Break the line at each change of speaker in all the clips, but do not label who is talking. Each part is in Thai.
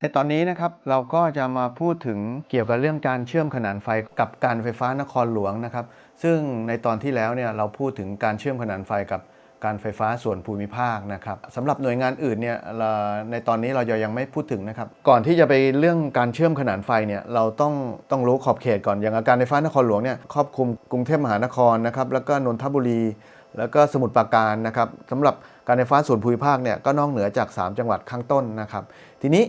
ในตอนนี้นะครับเราก็จะมาพูดถึงเกี่ยวกับเรื่องการเชื่อมขนานไฟกับการไฟฟ้านครหลวงนะครับ ซึ่งในตอนที่แล้วเนี่ยเราพูดถึงการเชื่อมขนานไฟกับการไฟฟ้าส่วนภูมิภาคนะครับสำหรับหน่วยงานอื่นเนี่ยในตอนนี้เรายังไม่พูดถึงนะครับ ก่อนที่จะไปเรื่องการเชื่อมขนานไฟเนี่ยเราต้องต้องรู้ขอบเขตก่อนอย่างการไฟฟ้านครหลวงเนี่ยครอบคลุมกรุงเทพมหานครนะครับแล้วก็นนทบุรี แล้วก็สมุทรปราการนะครับสำหรับการไฟฟ้าส่วนภูมิภาคเนี่ยก็นอกเหนือจาก 3 จังหวัดข้างต้นนะครับ ทีนี้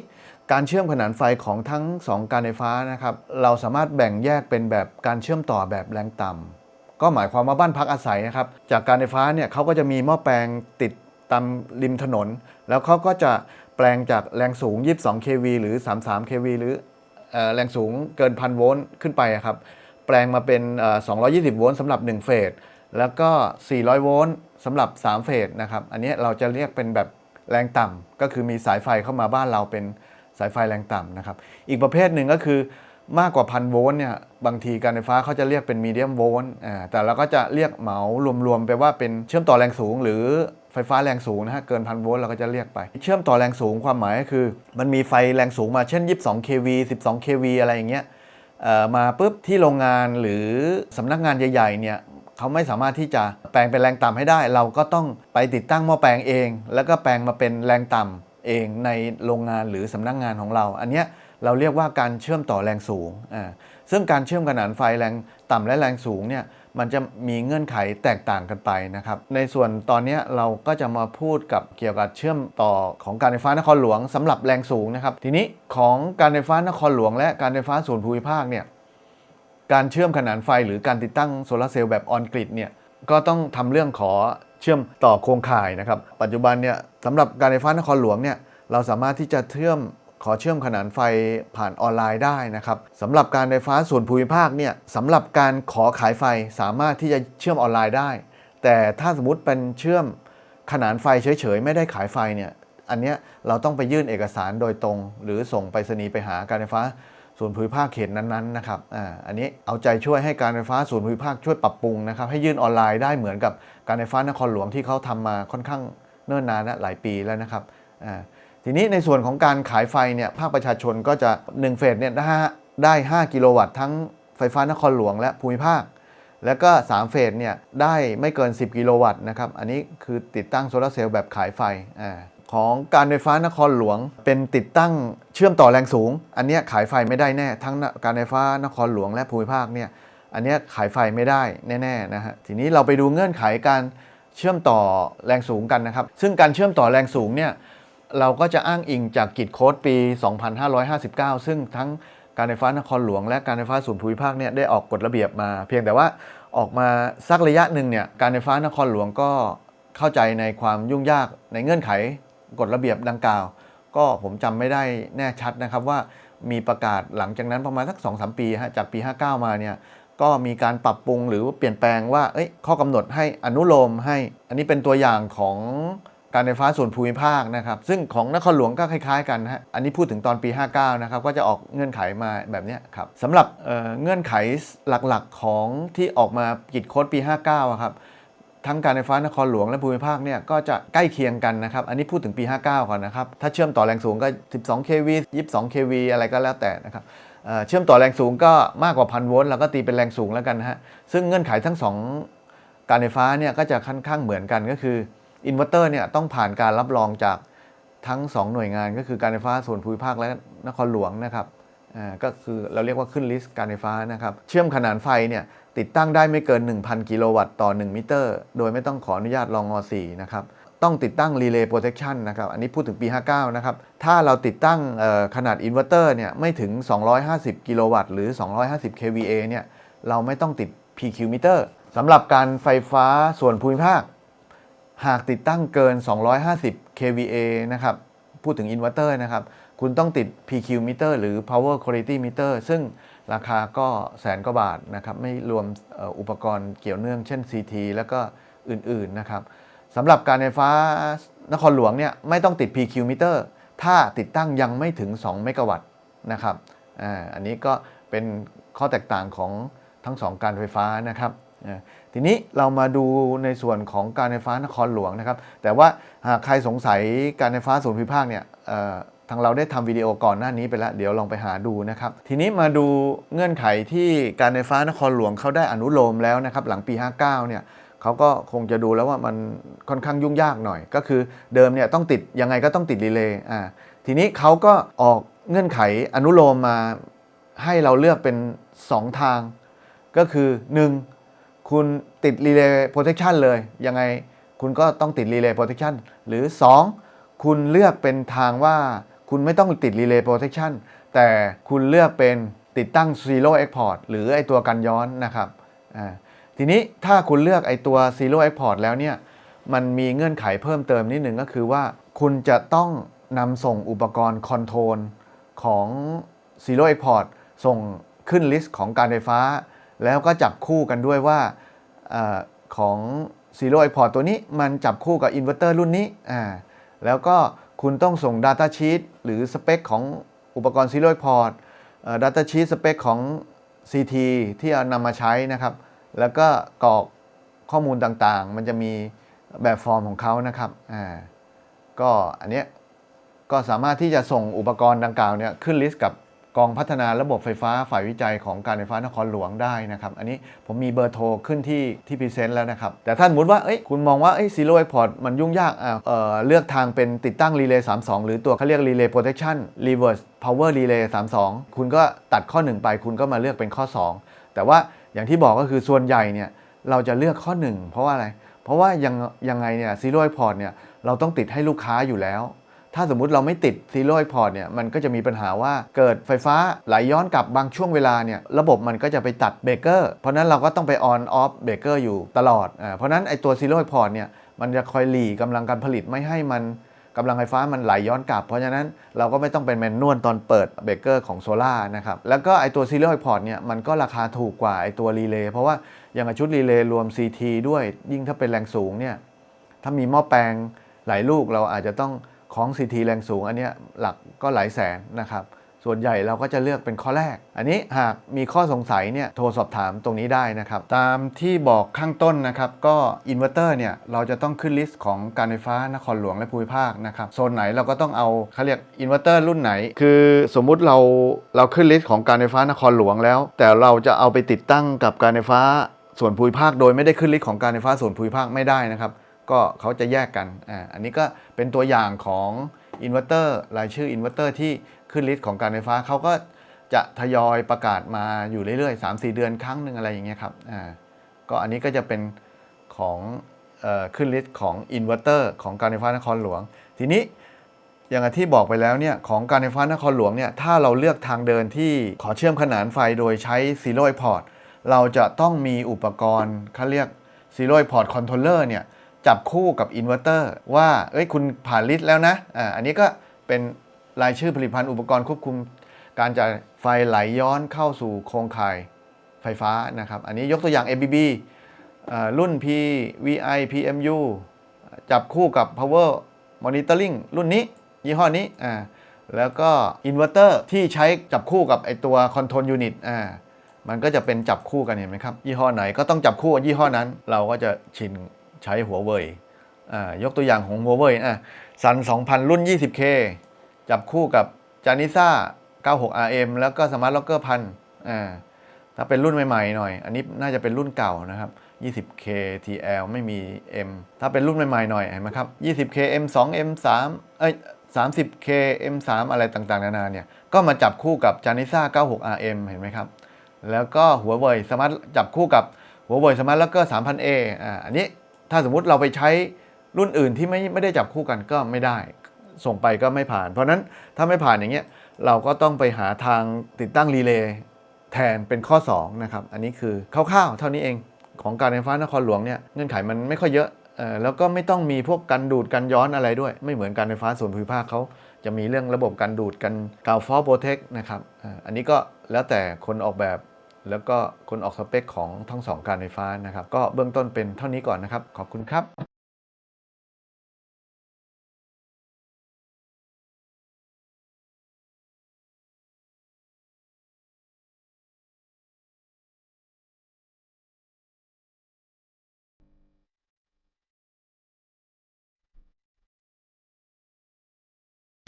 การเชื่อมขนานไฟของทั้ง 2 การไฟฟ้านะครับเราสามารถแบ่งแยกเป็นแบบการเชื่อมต่อแบบแรงต่ำก็หมายความว่าบ้านพักอาศัยนะครับจากการไฟฟ้าเนี่ยเขาก็จะมีหม้อแปลงติดตามริมถนน แล้วเขาก็จะแปลงจากแรงสูง 22 kV หรือ 33 kV หรือเอ่อแรงสูงเกินพันโวลต์ขึ้นไปครับแปลงมาเป็นเอ่อ220 โวลต์สำหรับ 1 เฟส แล้วก็ 400 โวลต์สำหรับ 3 เฟสนะครับ อันนี้เราจะเรียกเป็นแบบแรงต่ำ ก็คือมีสายไฟเข้ามาบ้านเราเป็นสายไฟแรงต่ำนะครับ อีกประเภทหนึ่งก็คือมากกว่าพันโวลต์เนี่ย บางทีการไฟฟ้าเขาจะเรียกเป็นมีเดียมโวลต์อ่าแต่เราก็จะเรียกเหมารวมๆไปว่าเป็นเชื่อมต่อแรงสูง หรือไฟฟ้าแรงสูงนะฮะ เกินพันโวลต์เราก็จะเรียกไป เชื่อมต่อแรงสูงความหมายก็คือ มันมีไฟแรงสูงมาเช่น 22 kV 12 kV อะไรอย่างเงี้ยเอ่อมาปุ๊บที่โรงงานหรือสำนักงานใหญ่ๆเนี่ย เขาไม่สามารถที่จะแปลงเป็นแรงต่ำให้ได้ เราก็ต้องไปติดตั้งหม้อแปลงเอง แล้วก็แปลงมาเป็นแรงต่ำเองในโรงงานหรือสำนักงานของเรา อันนี้เราเรียกว่าการเชื่อมต่อแรงสูงอ่าซึ่งการเชื่อมขนานไฟแรงต่ำและแรงสูงเนี่ยมันจะมีเงื่อนไขแตกต่างกันไปนะครับ ในส่วนตอนนี้เราก็จะมาพูดกับเกี่ยวกับเชื่อมต่อของการไฟฟ้านครหลวงสำหรับแรงสูงนะครับ ทีนี้ของการไฟฟ้านครหลวง และการไฟฟ้าส่วนภูมิภาคเนี่ย การเชื่อมขนานไฟหรือการติดตั้งโซลาร์เซลล์แบบออนกริดเนี่ยก็ต้องทำเรื่องขอเชื่อมต่อโครงข่ายนะครับ ปัจจุบันเนี่ยสำหรับการไฟฟ้านครหลวงเนี่ยเราสามารถที่จะเชื่อมขอเชื่อมขนานไฟผ่านออนไลน์ได้นะครับสำหรับการไฟฟ้าส่วนภูมิภาคเนี่ยสำหรับการขอขายไฟสามารถที่จะเชื่อมออนไลน์ได้ แต่ถ้าสมมติเป็นเชื่อมขนานไฟเฉยๆ ไม่ได้ขายไฟเนี่ยอันเนี้ยเราต้องไปยื่นเอกสารโดยตรง หรือส่งไปรษณีย์ไปหาการไฟฟ้า ส่วนภูมิภาคเขตนั้นๆนะครับอ่าอันนี้เอาใจช่วยให้การไฟฟ้าส่วนภูมิภาคช่วยปรับปรุงนะครับ ให้ยื่นออนไลน์ได้เหมือนกับการไฟฟ้านครหลวงที่เขาทำมาค่อนข้างเนิ่นนานและหลายปีแล้วนะครับอ่าทีนี้ในส่วนของการขายไฟเนี่ยภาคประชาชนก็จะ 1 เฟสเนี่ยได้ได้ 5 กิโลวัตต์ทั้งไฟฟ้านครหลวงและภูมิภาค แล้วก็ 3 เฟสเนี่ยได้ไม่เกิน 10 กิโลวัตต์นะครับ อันนี้คือติดตั้งโซลาเซลล์แบบขายไฟอ่า ของการไฟฟ้านครหลวง เป็นติดตั้งเชื่อมต่อแรงสูง อันนี้ขายไฟไม่ได้แน่ ทั้งการไฟฟ้านครหลวงและภูมิภาคเนี่ยอันนี้ขายไฟไม่ได้แน่ๆนะฮะทีนี้เราไปดูเงื่อนไขการเชื่อมต่อแรงสูงกันนะครับ ซึ่งการเชื่อมต่อแรงสูงเนี่ยเราก็จะอ้างอิงจากกิจโค้ดปี 2559 ซึ่งทั้งการไฟฟ้านครหลวง และการไฟฟ้าส่วนภูมิภาคเนี่ยได้ออกกฎระเบียบมา เพียงแต่ว่าออกมาสักระยะหนึ่งเนี่ยการไฟฟ้านครหลวงก็เข้าใจในความยุ่งยากในเงื่อนไข กฎระเบียบดังกล่าว ก็ผมจำไม่ได้แน่ชัดนะครับว่ามีประกาศหลังจากนั้นประมาณสัก2อสปีฮะจากปี 59 มาเนี่ยก็มีการปรับปรุงหรือเปลี่ยนแปลงว่าเอ้ยข้อกำหนดให้อนุโลมให้ อันนี้เป็นตัวอย่างของการไฟฟ้าส่วนภูมิภาคนะครับ ซึ่งของนครหลวงก็คล้ายๆกันฮะอันนี้พูดถึงตอนปี 59 นะครับ ก็จะออกเงื่อนไขมาแบบนี้ครับสำหรับเเงื่อนไขหลักๆของที่ออกมากิจโค้ดปี 59ครับ ทั้งการไฟฟ้านครหลวงและภูมิภาคเนี่ยก็จะใกล้เคียงกันนะครับ อันนี้พูดถึงปี 59 ก่อนนะครับ ถ้าเชื่อมต่อแรงสูงก็ 12 kV 22 kV อะไรก็แล้วแต่นะครับเเชื่อมต่อแรงสูงก็มากกว่าพันโวลต์เราก็ตีเป็นแรงสูงแล้วกันนะฮะ ซึ่งเงื่อนไขทั้งสองการไฟฟ้าเนี่ยก็จะค่อนข้างเหมือนกันก็คืออินเวอร์เตอร์เนี่ยต้องผ่านการรับรองจากทั้ง 2 หน่วยงานก็คือการไฟฟ้าส่วนภูมิภาคและนครหลวงนะครับก็คือเราเรียกว่าขึ้นลิสต์การไฟฟ้านะครับ เชื่อมขนานไฟเนี่ย ติดตั้งได้ไม่เกิน 1,000 กิโลวัตต์ต่อ 1 มิเตอร์ โดยไม่ต้องขออนุญาตรองง4นะครับ ต้องติดตั้ง Relay Protection นะครับ อันนี้พูดถึงปี 59 นะครับ ถ้าเราติดตั้งขนาดอินเวอร์เตอร์เนี่ยไม่ถึง 250 กิโลวัตต์หรือ 250 kVA เนี่ย เราไม่ต้องติด PQ meter สำหรับการไฟฟ้าส่วนภูมิภาค หากติดตั้งเกิน 250 kVA นะครับ พูดถึงอินเวอร์เตอร์นะครับ คุณต้องติด PQ meter หรือ Power Quality meter ซึ่ง ราคาก็แสนกว่าบาทนะครับไม่รวมอุปกรณ์เกี่ยวเนื่องเช่น CT แล้วก็อื่นๆนะครับสำหรับการไฟฟ้านครหลวงเนี่ยไม่ต้องติด PQ meter ถ้าติดตั้งยังไม่ถึง 2 เมกะวัตต์นะครับอันนี้ก็เป็นข้อแตกต่างของทั้งสองการไฟฟ้านะครับทีนี้เรามาดูในส่วนของการไฟฟ้านครหลวงนะครับ แต่ว่าหากใครสงสัยการไฟฟ้าส่วนภูมิภาคเนี่ย ทางเราได้ทำวิดีโอก่อนหน้านี้ไปแล้ว เดี๋ยวลองไปหาดูนะครับ ทีนี้มาดูเงื่อนไขที่การไฟฟ้านครหลวงเขาได้อนุโลมแล้วนะครับ หลังปี 59 เนี่ยเขาก็คงจะดูแล้วว่ามันค่อนข้างยุ่งยากหน่อย ก็คือเดิมเนี่ยต้องติดยังไงก็ต้องติดรีเลย์อ่าทีนี้เขาก็ออกเงื่อนไขอนุโลมมาให้เราเลือกเป็น 2 ทาง ก็คือ 1 คุณติด Relay Protection เลย ยังไงคุณก็ต้องติด Relay Protection หรือ 2 คุณเลือกเป็นทางว่า คุณไม่ต้องติด Relay Protection แต่คุณเลือกเป็นติดตั้ง Zero Export หรือไอตัวกันย้อนนะครับทีนี้ถ้าคุณเลือกไอตัว Zero Export แล้วเนี่ยมันมีเงื่อนไขเพิ่มเติมนิดหนึ่งก็คือว่าคุณจะต้องนำส่งอุปกรณ์คอนโทรลของ Zero Export ส่งขึ้นลิสต์ของการไฟฟ้า แล้วก็จับคู่กันด้วยว่าอของ Zero Export ตัวนี้มันจับคู่กับอินเวอร์เตอร์รุ่นนี้แล้วก็ คุณต้องส่ง Data Sheet หรือสเปคของอุปกรณ์ Zero Export เอ่อ Data Sheet สเปคของ CT ที่เอานำมาใช้นะครับ แล้วก็กรอกข้อมูลต่างๆ มันจะมีแบบฟอร์มของเขานะครับอ่าก็อันเนี้ยก็สามารถที่จะส่งอุปกรณ์ดังกล่าวเนี่ยขึ้นลิสต์กับ กองพัฒนาระบบไฟฟ้าฝ่ายวิจัยของการไฟฟ้านครหลวงได้นะครับ อันนี้ผมมีเบอร์โทรขึ้นที่ที่พรีเซนต์แล้วนะครับ แต่ถ้าสมมติว่าเอ้ยคุณมองว่าเอ้ยซีโร่ไอพอร์ตมันยุ่งยากอ่าเออเลือกทางเป็นติดตั้งรีเลย์32 หรือตัวเขาเรียกรีเลย์โปรเทคชั่นรีเวิร์สพาวเวอร์รีเลย์32 คุณก็ตัดข้อ 1 ไป คุณก็มาเลือกเป็นข้อ 2 แต่ว่าอย่างที่บอกก็คือส่วนใหญ่เนี่ยเราจะเลือกข้อ 1 เพราะว่าอะไร เพราะว่ายังยังไงเนี่ยซีโร่ไอพอร์ตเนี่ยเราต้องติดให้ลูกค้าอยู่แล้ว ถ้าสมมุติเราไม่ติดซีโร่ไอพอร์ตเนี่ยมันก็จะมีปัญหาว่าเกิดไฟฟ้าไหลย้อนกลับบางช่วงเวลาเนี่ยระบบมันก็จะไปตัดเบรกเกอร์เพราะนั้นเราก็ต้องไปออนออฟเบรกเกอร์อยู่ตลอดอ่าเพราะนั้นไอตัวซีโร่ไอพอร์ตเนี่ยมันจะคอยหลีกำลังการผลิตไม่ให้มันกำลังไฟฟ้ามันไหลย้อนกลับ เพราะฉะนั้นเราก็ไม่ต้องเป็นแมนนวลตอนเปิดเบรกเกอร์ของโซล่านะครับ แล้วก็ไอตัวซีโร่ไอพอร์ตเนี่ยมันก็ราคาถูกกว่าไอตัวรีเลย์เพราะว่าอย่างชุดรีเลย์รวม CT ด้วยยิ่งถ้าเป็นแรงสูงเนี่ยถ้ามีหม้อแปลงหลายลูกเราอาจจะต้อง คล้องซีทีแรงสูงอันนี้หลักก็หลายแสนนะครับ ส่วนใหญ่เราก็จะเลือกเป็นข้อแรก อันนี้หากมีข้อสงสัยเนี่ยโทรสอบถามตรงนี้ได้นะครับ ตามที่บอกข้างต้นนะครับก็อินเวอร์เตอร์เนี่ยเราจะต้องขึ้นลิสต์ของการไฟฟ้านครหลวงและภูมิภาคนะครับโซนไหนเราก็ต้องเอาเขาเรียกอินเวอร์เตอร์รุ่นไหน คือสมมุติเราเราขึ้นลิสต์ของการไฟฟ้านครหลวงแล้ว แต่เราจะเอาไปติดตั้งกับการไฟฟ้าส่วนภูมิภาคโดยไม่ได้ขึ้นลิสต์ของการไฟฟ้าส่วนภูมิภาคไม่ได้นะครับ ก็เขาจะแยกกันอ่าอันนี้ก็เป็นตัวอย่างของอินเวอร์เตอร์รายชื่ออินเวอร์เตอร์ที่ขึ้นลิสต์ของการไฟฟ้าเขาก็จะทยอยประกาศมาอยู่เรื่อยๆ 3-4 เดือนครั้งหนึ่งอะไรอย่างเงี้ยครับอ่าก็อันนี้ก็จะเป็นของออขึ้นลิสต์ของอินเวอร์เตอร์ของการไฟฟ้านครหลวง ทีนี้อย่างที่บอกไปแล้วเนี่ยของการไฟฟ้านครหลวงเนี่ยถ้าเราเลือกทางเดินที่ขอเชื่อมขนานไฟโดยใช้ Zero Port เราจะต้องมีอุปกรณ์เขาเรียก Zero Port Controller เนี่ย จับคู่กับอินเวอร์เตอร์ว่าเอ้ยคุณผ่านลิสต์แล้วนะอ่าอันนี้ก็เป็นรายชื่อผลิตภัณฑ์อุปกรณ์ควบคุม การจ่ายไฟไหลย้อนเข้าสู่โครงข่ายไฟฟ้านะครับ อันนี้ยกตัวอย่าง ABB รุ่น PVI PMU จับคู่กับ Power Monitoring รุ่นนี้ ยี่ห้อนี้อ่าแล้วก็อินเวอร์เตอร์ที่ใช้จับคู่กับไอตัวคอนโทรลยูนิตอ่ามันก็จะเป็นจับคู่กันเห็นไหมครับ ยี่ห้อไหนก็ต้องจับคู่ยี่ห้อนั้น เราก็จะชิน ใช้หัวเว่ยยกตัวอย่างของหัวเว่ยอะซัน 2000 รุ่น 20K จับคู่กับจานิซ่า 96RM แล้วก็สมาร์ทล็อกเกอร์พันอ่าถ้าเป็นรุ่นใหม่ๆหน่อย อันนี้น่าจะเป็นรุ่นเก่านะครับ 20K TL ไม่มี M ถ้าเป็นรุ่นใหม่ๆหน่อยเห็นไหมครับ 20K M2 M3 เอ้ย 30K M3 อะไรต่างๆ นานาเนี่ย ก็มาจับคู่กับ Janisa 96RM เห็นไหมครับ แล้วก็หัวเว่ยสมาร์ทจับคู่กับหัวเว่ยสมาร์ทแล้วก็ 3000A อ่า อันนี้ ถ้าสมมติเราไปใช้รุ่นอื่นที่ไม่ไม่ได้จับคู่กันก็ไม่ได้ ส่งไปก็ไม่ผ่าน เพราะนั้นถ้าไม่ผ่านอย่างเงี้ยเราก็ต้องไปหาทางติดตั้งรีเลย์แทนเป็นข้อ2นะครับอันนี้คือคร่าวๆเท่านี้เองของการไฟฟ้านครหลวงเนี่ยเงื่อนไขมันไม่ค่อยเยอะออแล้วก็ไม่ต้องมีพวกกันดูดกันย้อนอะไรด้วย ไม่เหมือนการไฟฟ้าส่วนภูมิภาคเขาจะมีเรื่องระบบการดูดกันกาวฟอร์โปรเทคนะครับอันนี้ก็แล้วแต่คนออกแบบ แล้วก็คนออกสเปคของทั้งสองการไฟฟ้านะครับ ก็เบื้องต้นเป็นเท่านี้ก่อนนะครับ ขอบคุณครับ